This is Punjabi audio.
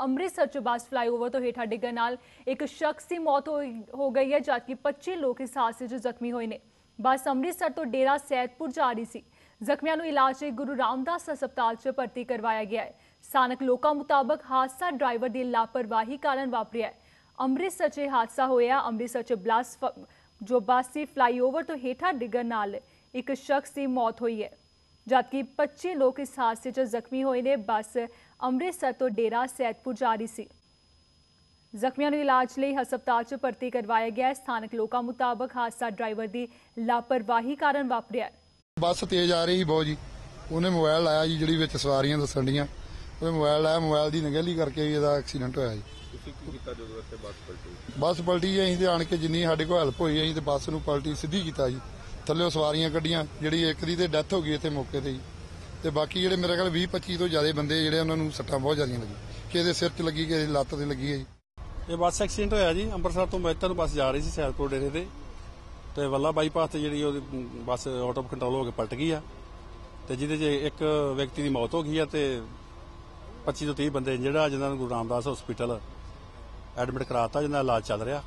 ਅੰਮ੍ਰਿਤਸਰ ਚ ਬੱਸ ਫਲਾਈਓਵਰ ਤੋਂ ਹੇਠਾਂ ਡਿੱਗਣ ਨਾਲ ਇੱਕ ਸ਼ਖਸ ਦੀ ਮੌਤ ਹੋ ਗਈ ਹੈ, ਜਦਕਿ 25 ਲੋਕ ਇਸ ਹਾਦਸੇ 'ਚ ਜ਼ਖਮੀ ਹੋਏ ਨੇ। ਬੱਸ ਅੰਮ੍ਰਿਤਸਰ ਤੋਂ ਡੇਰਾ ਸੈਦਪੁਰ ਜਾ ਰਹੀ ਸੀ। ਜ਼ਖਮੀਆਂ ਨੂੰ ਇਲਾਜ ਲਈ ਗੁਰੂ ਰਾਮਦਾਸ ਹਸਪਤਾਲ 'ਚ ਭਰਤੀ ਕਰਵਾਇਆ ਗਿਆ ਹੈ। ਸਥਾਨਕ ਲੋਕਾਂ ਮੁਤਾਬਕ ਹਾਦਸਾ ਡਰਾਈਵਰ ਦੀ ਲਾਪਰਵਾਹੀ ਕਾਰਨ ਵਾਪਰਿਆ ਹੈ। ਅੰਮ੍ਰਿਤਸਰ 'ਚ ਇਹ ਹਾਦਸਾ ਹੋਇਆ। ਅੰਮ੍ਰਿਤਸਰ 'ਚ ਬੱਸ ਜੋ ਬੱਸ ਸੀ ਫਲਾਈਓਵਰ ਤੋਂ ਹੇਠਾਂ ਡਿੱਗਣ ਨਾਲ ਇੱਕ ਸ਼ਖਸ ਦੀ ਮੌਤ ਹੋਈ ਹੈ। ਜਦਕਿ 25 ਲੋਕ ਇਸ ਹਾਦਸੇ 'ਚ ਜ਼ਖਮੀ ਹੋਏ ਨੇ ਬੱਸ ਅੰਮ੍ਰਿਤਸਰ ਤੋਂ ਡੇਰਾ ਸੈਦਪੁਰ ਜਾ ਰਹੀ ਸੀ। ਜ਼ਖਮੀਆਂ ਨੂੰ ਇਲਾਜ ਲਈ ਹਸਪਤਾਲ 'ਚ ਭਰਤੀ ਕਰਵਾਇਆ ਗਿਆ ਸਥਾਨਕ ਲੋਕਾਂ ਮੁਤਾਬਕ ਹਾਦਸਾ ਡਰਾਈਵਰ ਦੀ ਲਾਪਰਵਾਹੀ ਕਾਰਨ ਵਾਪਰਿਆ ਬੱਸ ਤੇਜ਼ ਆ ਰਹੀ ਸੀ ਬਹੁਤ ਜੀ। ਉਹਨੇ ਮੋਬਾਈਲ ਲਾਇਆ ਜੀ ਜਿਹੜੀ ਵਿੱਚ ਸਵਾਰੀਆਂ ਦੱਸਣ ਡੀਆਂ। ਉਹ ਮੋਬਾਈਲ ਲਾਇਆ ਮੋਬਾਈਲ ਦੀ ਨਗਹਿਲੀ ਕਰਕੇ ਇਹਦਾ ਐਕਸੀਡੈਂਟ ਹੋਇਆ ਜੀ। ਤੁਸੀਂ ਕੀ ਕੀਤਾ ਜਦੋਂ ਇੱਥੇ ਬੱਸ ਪਲਟੀ? ਬੱਸ ਪਲਟੀ ਜੀ, ਅਸੀਂ ਤੇ ਆਣ ਕੇ ਜਿੰਨੀ ਸਾਡੇ ਕੋਲ ਹੈਲਪ ਹੋਈ ਅਸੀਂ ਤੇ ਬੱਸ ਨੂੰ ਪਲਟੀ ਸਿੱਧੀ ਕੀਤਾ ਜੀ। ਥੱਲੇ ਸਵਾਰੀਆਂ ਕੱਢੀਆਂ, ਜਿਹੜੀ ਇੱਕ ਦੀ ਤੇ ਡੈਥ ਹੋ ਗਈ ਇੱਥੇ ਮੌਕੇ ਤੇ ਜੀ ਤੇ ਬਾਕੀ ਜਿਹੜੇ ਮੇਰੇ ਕੋਲ 20 25 ਤੋਂ ਜ਼ਿਆਦਾ ਬੰਦੇ ਜਿਹੜੇ ਉਹਨਾਂ ਨੂੰ ਸੱਟਾਂ ਬਹੁਤ ਜ਼ਿਆਦੀਆਂ ਲੱਗੀਆਂ। ਕਿਸੇ ਦੇ ਸਿਰ 'ਚ ਲੱਗੀ ਕਿਸੇ ਦੀ ਲੱਤ ਤੇ ਲੱਗੀ ਹੈ ਜੀ। ਇਹ ਬੱਸ ਐਕਸੀਡੈਂਟ ਹੋਇਆ ਜੀ, ਅੰਮ੍ਰਿਤਸਰ ਤੋਂ ਮਹਿਤਾ ਨੂੰ ਬੱਸ ਜਾ ਰਹੀ ਸੀ ਸੈਲਪੁਰ ਡੇਰੇ ਤੇ। ਤੇ ਵੱਲਾ ਬਾਈਪਾਸ ਤੇ ਜਿਹੜੀ ਉਹਦੀ ਬੱਸ ਆਊਟ ਆਫ ਕੰਟਰੋਲ ਹੋ ਕੇ ਪਲਟ ਗਈ ਆ। ਤੇ ਜਿਹਦੇ 'ਚ ਇੱਕ ਵਿਅਕਤੀ ਦੀ ਮੌਤ ਹੋ ਗਈ ਆ ਤੇ 25 ਤੋਂ 30 ਬੰਦੇ ਜਿਹੜਾ ਜਿਨ੍ਹਾਂ ਨੂੰ ਗੁਰੂ ਰਾਮਦਾਸ ਹਸਪੀਟਲ ਐਡਮਿਟ ਕਰਾਤਾ ਜਿਹਨਾਂ ਦਾ ਇਲਾਜ ਚੱਲ ਰਿਹਾ।